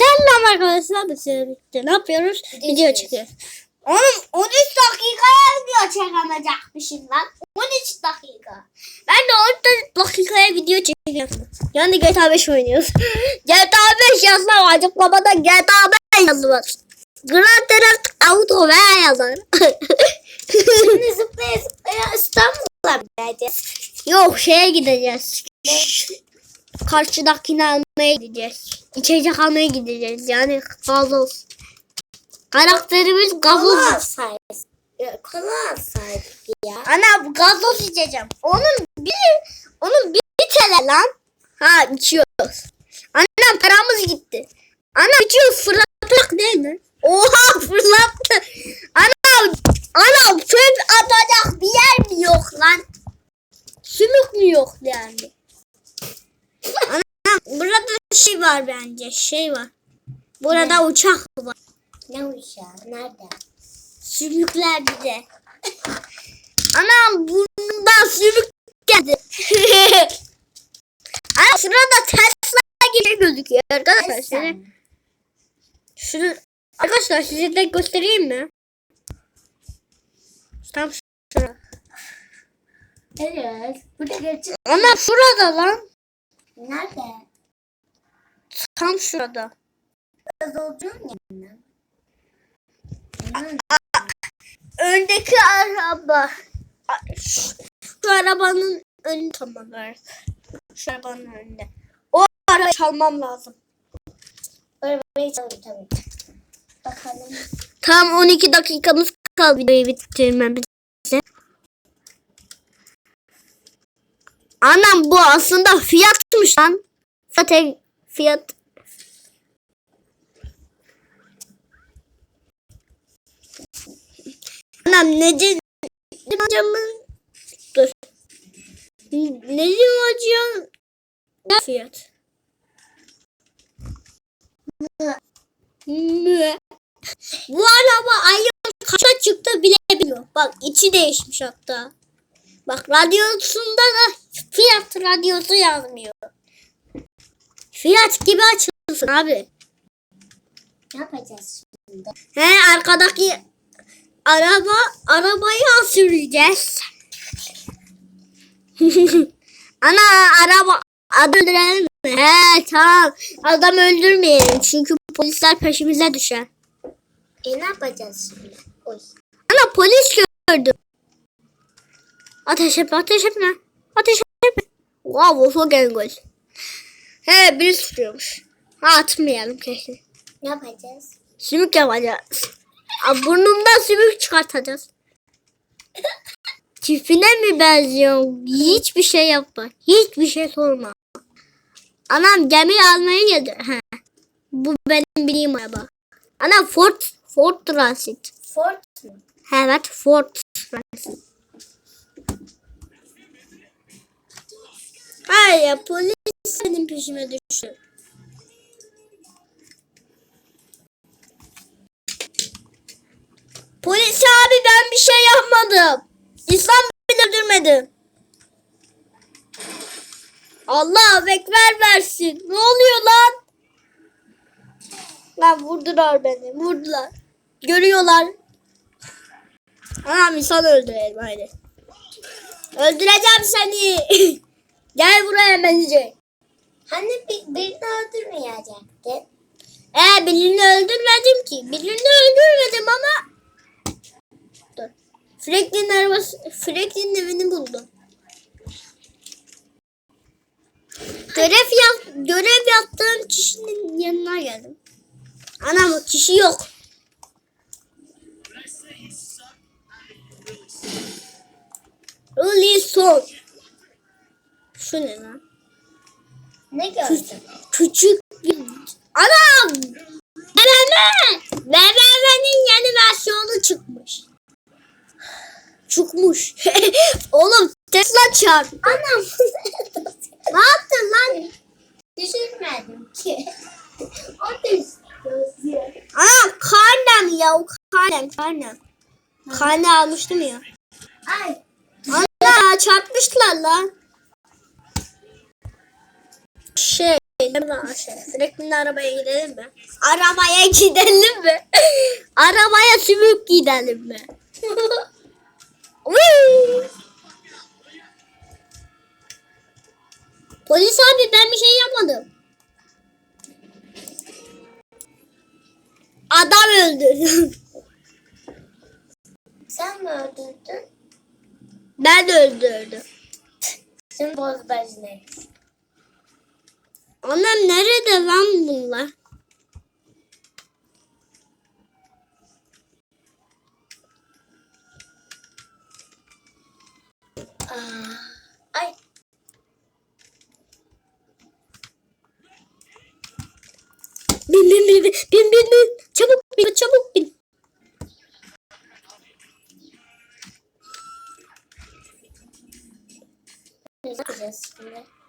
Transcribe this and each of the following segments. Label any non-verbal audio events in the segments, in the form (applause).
Selam arkadaşlar biz birlikte ne yapıyoruz? Video çekiyoruz. Oğlum 13 dakikaya video çekemeyecekmişim lan. 13 dakika. Ben de 14 dakikaya video çekiyorum. Yani GTA 5 oynuyoruz. (laughs) GTA 5 yazma açıklamada GTA 5 yazılır. Grand Theft Auto ve yazar. Şimdi zıplaya zıplaya İstanbul'a gideceğiz. Yok şeye gideceğiz. Karşıdakini almaya gideceğiz. İçecek almaya gideceğiz. Yani gazoz. Karakterimiz gazoz. alsaydık. Ya, Kola alsaydık ya. Ana bu gazoz içeceğim. Onun bir onun bir tane lan. Ha içiyoruz. Annem paramız gitti. Ana içiyoruz fırlatmak değil mi? Oha (laughs) fırlattı. Ana ana çöp atacak bir yer mi yok lan? Sümük mü yok yani? ana burada şey var bence şey var. Burada uçak var. Ne uşağı? Nerede? Sümükler bize. (laughs) Anam burnumdan sümük geldi. (laughs) Ana şurada Tesla gibi gözüküyor arkadaşlar. Size, şunu, arkadaşlar size de göstereyim mi? Tam şurada. Evet. Burada geçin. Ana şurada lan. Nerede? Tam şurada. Gazozcunun yanında. Öndeki araba. Şu, şu arabanın önü tam olarak. Şu arabanın önünde. O arabayı çalmam lazım. Arabayı çalın tabii. Bakalım. Tam 12 dakikamız kaldı videoyu bitirmemize. Anam bu aslında fiyatmış lan. Zaten fiyat. Anam Necim hocamın dur. Necim hocam fiyat? Bu araba ayın kaça çıktı bilebiliyor. Bak içi değişmiş hatta. Bak radyosunda da fiyat radyosu yazmıyor. Fiyat gibi açılsın abi. Ne yapacağız şimdi? He arkadaki araba arabayı süreceğiz. (laughs) Ana araba adam öldürelim mi? He tamam adam öldürmeyelim çünkü polisler peşimize düşer. E ne yapacağız şimdi? Oy. Ana polis gördüm. Ateş etme, ateş etme. Ateş etme. Wow, çok engel. He, biri tutuyormuş. Ha, atmayalım kesin. Ne yapacağız? Sümük yapacağız. Burnumdan sümük çıkartacağız. Tipine mi benziyor? Hiçbir şey yapma. Hiçbir şey sorma. Anam gemi almaya geldi. He. Bu benim bildiğim araba. Ana Ford, Ford Transit. Ford mu? Evet Ford Transit. Hayır polis benim peşime düştü. Polis abi ben bir şey yapmadım. İslam beni öldürmedi. Allah bekler versin. Ne oluyor lan? Lan vurdular beni. Vurdular. Görüyorlar. Anam insan öldürelim haydi. Öldüreceğim seni. (laughs) Gel buraya bence. Hani bir, birini öldürmeyecektin? Ee birini öldürmedim ki. Birini öldürmedim ama. Dur. Franklin arabası, Franklin'in evini buldum. Görev yap, görev yaptığım kişinin yanına geldim. Anam kişi yok. Really son. Şu ne lan? Ne gördün? Küçük bir... Anam! BMW! BMW'nin yeni versiyonu çıkmış. Çıkmış. (laughs) Oğlum Tesla çarptı. Anam. Ne yaptın lan? Düşürmedim ki. o düştü. Anam karnem ya. Karnem karnem. Karne almıştım ya. Ay. Ana çarpmışlar lan. Şey Ayşe? Sürekli arabaya gidelim mi? Arabaya gidelim mi? (laughs) arabaya sümük gidelim mi? (laughs) Polis abi ben bir şey yapmadım. Adam öldürdüm. (laughs) Sen mi öldürdün? Ben öldürdüm. Sen bozbaz ne? Anam nerede lan bunlar? Ay Bin bin bin bin bin bin bin. Çabuk bin çabuk bin. yapacağız şimdi?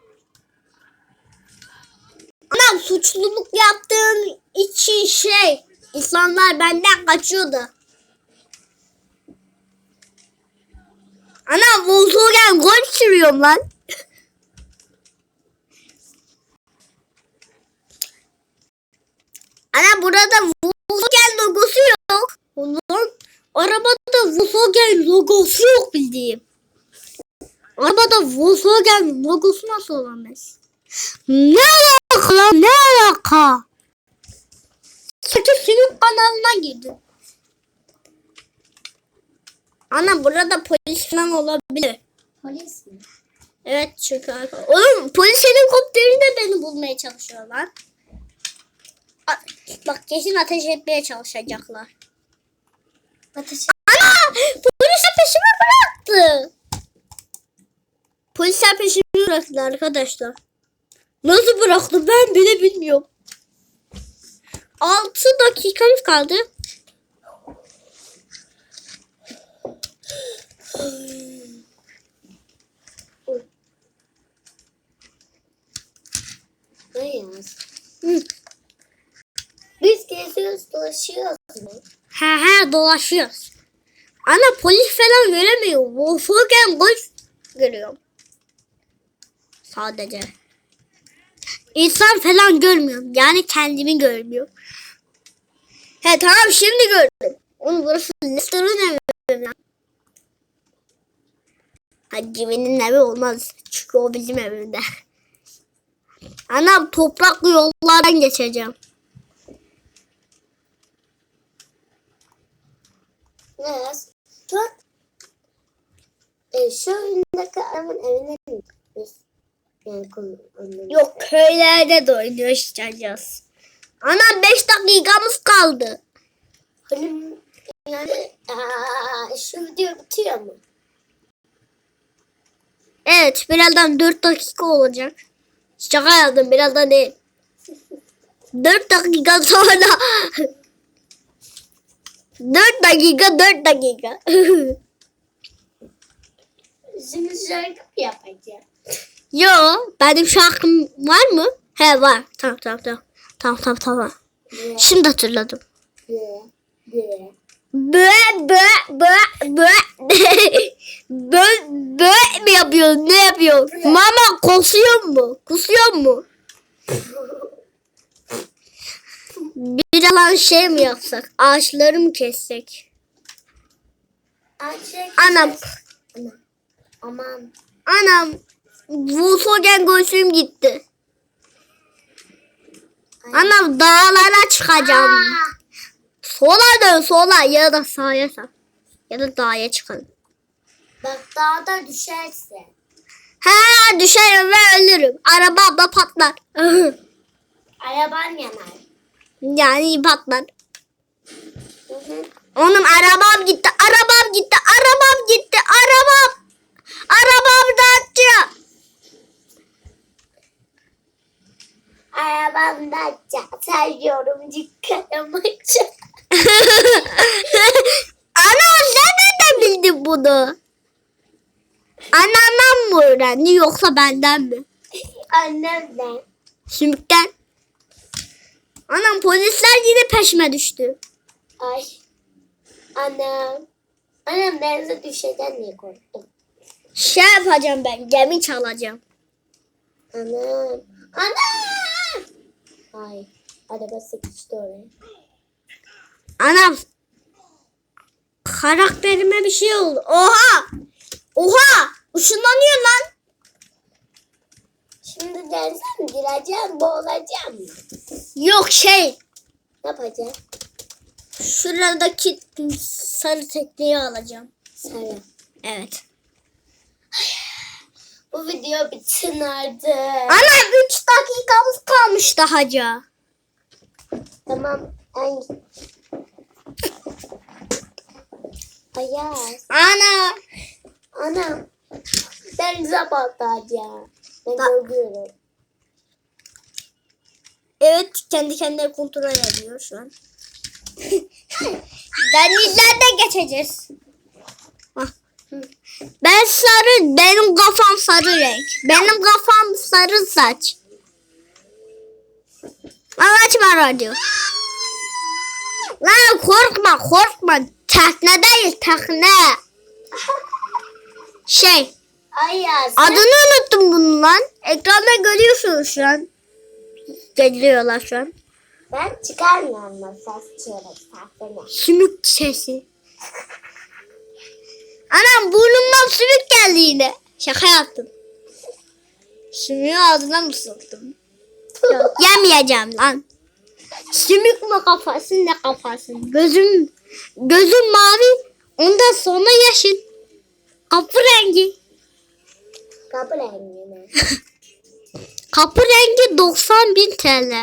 Suçluluk yaptığım için şey insanlar benden kaçıyordu. Anam Volkswagen gol sürüyorum lan. (laughs) Ana burada Volkswagen logosu yok. Ulan arabada Volkswagen logosu yok bildiğim. Arabada Volkswagen logosu nasıl olamaz? Ne alaka lan? Ne alaka? Çünkü senin kanalına girdim. Ana burada polis falan olabilir. Polis mi? Evet çünkü Oğlum polis helikopteri de beni bulmaya çalışıyorlar. A- Bak kesin ateş etmeye çalışacaklar. Ateş Ana! Polisler peşimi bıraktı. Polisler peşimi bıraktı arkadaşlar. Nasıl bıraktı ben bile bilmiyorum. 6 dakikamız kaldı. ne yaz? Hı. Biz geziyoruz dolaşıyoruz mu? He he dolaşıyoruz. Ana polis falan göremiyor. Volkswagen Golf görüyorum. Sadece. İnsan falan görmüyorum. Yani kendimi görmüyorum. He tamam şimdi gördüm. Oğlum burası Lester'ın evi mi? Ha Jimmy'nin evi olmaz. Çünkü o bizim evimde. Anam topraklı yollardan geçeceğim. Ne yaz? Bak. E, şu önündeki adamın evine mi. Yok köylerde de oynayacağız. Anam 5 dakikamız kaldı. Hani yani aa, şu video bitiyor mu? Evet birazdan 4 dakika olacak. Şaka yaptım birazdan değil. 4 dakika sonra. 4 dakika 4 dakika. (laughs) Mı yapacağım? Yo benim şarkım var mı? He var. Tamam tamam tamam. Tamam tamam tamam. Bö, Şimdi hatırladım. bö, bö. Bö bö bö (laughs) bö bö bö mi yapıyorsun? Ne yapıyorsun? Mama kusuyor mu? Kusuyor mu? Bir alan şey mi yapsak? Ağaçları mı kessek? Ayşe, Anam, Anam. Aman. anam. Volkswagen Golf'üm gitti. Anam dağlara çıkacağım. Aa, Sola dön sola ya da sağa sağ. Ya da dağa çıkalım. bak dağda düşerse. Ha düşerim ve ölürüm. Arabam da patlar. (laughs) Araban yanar. yani patlar. Hı hı. Onun arabam gitti. Arabam gitti. Arabam gitti. Arabam. Arabam da açıyor. Arabamda sen yorumcu kalamacı. (laughs) Ana sen nereden bildin bunu? Anneannem mi öğrendi yoksa benden mi? Annemden. Sümükten. Anam polisler yine peşime düştü. Ay. Annem. Annem denize düşeden diye korktum. Şey yapacağım ben gemi çalacağım. Anam. Anam. Ay. Araba sıkıştı oraya. Anam. Karakterime bir şey oldu. Oha. Oha. Işınlanıyor lan. Şimdi dersem gireceğim boğulacağım mı? Yok şey. Ne yapacağım? Şuradaki sarı tekneyi alacağım. Sarı. Evet. Bu video bitsin artık. Ana 3 dakikamız kalmış dahaca. Tamam. Ay. Ayaz. Ana. Anam. Denize batacağım. Ben Da- korkuyorum. Evet kendi kendine kontrol ediyor şu an. (laughs) Denizlerde geçeceğiz. Ah. Ben sarı, benim kafam sarı renk. Benim kafam sarı saç. Lan açma radyo. Lan korkma korkma. Teknedeyiz tekne. Şey Ayaz. adını unuttum bunun lan. Ekranda görüyorsunuz şu an. Geliyorlar şu an. Ben çıkarmıyorum da ses. Sahne. Sümük sesi. Anam burnumdan sümük geldi yine. Şaka yaptım. Sümüğü ağzına mı soktum? Yok yemeyeceğim lan. Sümük mü kafası ne kafası? Gözüm gözüm mavi. Ondan sonra yeşil. Kapı rengi. Kapı rengine. (laughs) Kapı rengi 90 bin TL.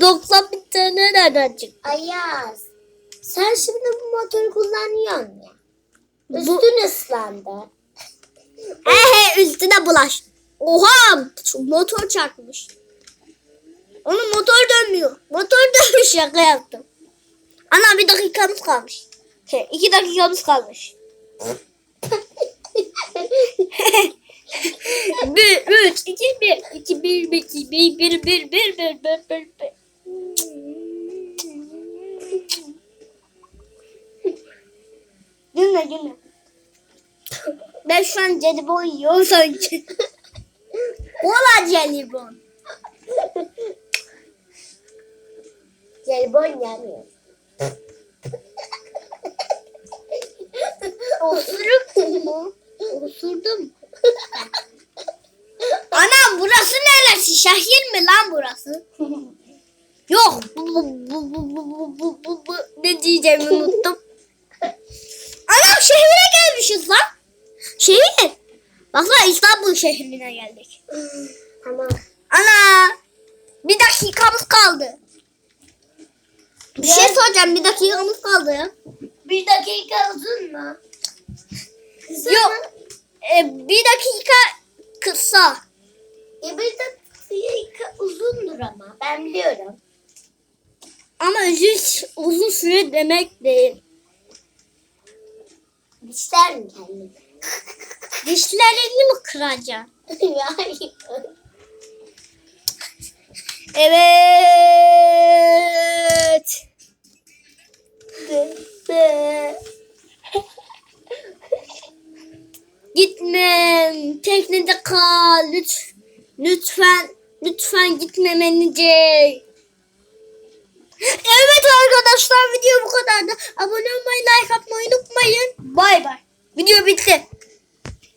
90 (laughs) bin TL nereden çıktı? Ayaz. Sen şimdi bu motoru kullanıyorsun ya. Bu- Üstün ıslandı. Ehe üstüne bulaş. Oha motor çarpmış. Onun motor dönmüyor. Motor (laughs) dönmüş şaka yaptım. Ana bir dakikamız kalmış. Şey iki dakikamız kalmış. (laughs) bir, üç, iki, bir, iki, bir, bir, iki, bir, bir, bir, bir, bir, bir, bir, bir. Gülme gülme. Ben şu an jelibon yiyorum sanki. Jelibon. Jelibon yemiyor. Osuruk mu? Osurdum. Ana burası neresi? Şehir mi lan burası? Yok. Bu, bu, bu, bu, bu, bu, bu, bu. Ne diyeceğimi unuttum. Anam şehire gelmişiz lan. Şehir. Baksana İstanbul şehrine geldik. Ana. Bir dakikamız kaldı. Bir şey soracağım. Bir dakikamız kaldı ya. Bir dakika uzun mu? Kısa Yok. mı? E, bir dakika kısa. E bir dakika uzundur ama. Ben biliyorum. Ama uzun, uzun süre demek değil. Dişler mi kendini? Dişlerini mi kıracaksın? (laughs) Hayır. Evet. Gitmem. Teknede kal. Lütfen. Lütfen. Lütfen gitmemenice. Evet arkadaşlar video bu kadardı. Abone olmayı, like atmayı unutmayın. Bay bay. Video bitti.